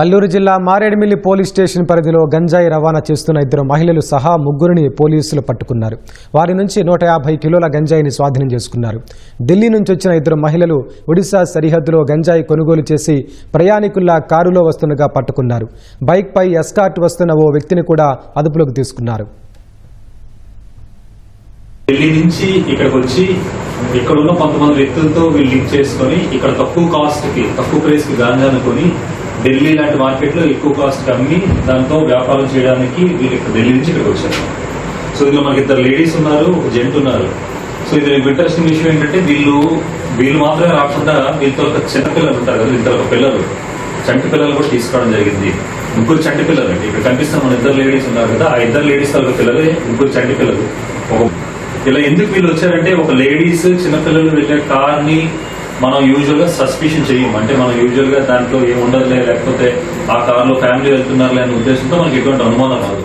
అల్లూరు జిల్లా Maredumilli police station పరిధిలో గంజాయి రవాణా చేస్తున్న ఇద్దరు మహిళలు సహా ముగ్గురిని పోలీసులు పట్టుకున్నారు. వారి నుంచి నూట యాభై కిలోల గంజాయిని స్వాధీనం చేసుకున్నారు. ఢిల్లీ నుంచి వచ్చిన ఇద్దరు మహిళలు ఒడిశా సరిహద్దులో గంజాయి కొనుగోలు చేసి ప్రయాణికుల్లా కారులో వస్తుండగా పట్టుకున్నారు. బైక్పై ఎస్కార్ట్ వస్తున్న ఓ వ్యక్తిని కూడా అదుపులోకి తీసుకున్నారు. ఢిల్లీ నుంచి ఇక్కడికి వచ్చి ఇక్కడ ఉన్న కొంతమంది వ్యక్తులతో వీళ్ళు లింక్ చేసుకొని ఇక్కడ తక్కువ కాస్ట్కి తక్కువ ప్రైస్కి గాంజాను కొని ఢిల్లీ లాంటి మార్కెట్లో ఎక్కువ కాస్ట్ కమ్మి అమ్మి దాంతో వ్యాపారం చేయడానికి వీళ్ళు ఇక్కడ ఢిల్లీ నుంచి ఇక్కడికి వచ్చారు. సో ఇందులో మనకి ఇద్దరు లేడీస్ ఉన్నారు ఒక జెంట్ ఉన్నారు. సో ఇది ఇంట్రెస్టింగ్ విషయం ఏంటంటే వీళ్ళు వీళ్ళు మాత్రమే రాకుండా వీళ్ళతో ఒక చిన్న పిల్లలు ఉంటారు కదా ఇద్దరు ఒక పిల్లలు. చంటి పిల్లలు కూడా తీసుకోవడం జరిగింది. ముగ్గురు చంటి పిల్లలు అండి. ఇక్కడ కనిపిస్తున్న మన ఇద్దరు లేడీస్ ఉన్నారు కదా ఆ ఇద్దరు లేడీస్ తాలూకు పిల్లలే ముగ్గురు చంటి పిల్లలు. ఇలా ఎందుకు వీళ్ళు వచ్చారంటే ఒక లేడీస్ చిన్నపిల్లలు వెళ్ళే కార్ని మనం యూజువల్గా సస్పిషన్ చేయం అంటే మనం యూజువల్గా దాంట్లో ఏం లేకపోతే ఆ కార్లో ఫ్యామిలీ వెళ్తున్నారులే అనే ఉద్దేశంతో మనకి ఎటువంటి అనుమానం రాదు.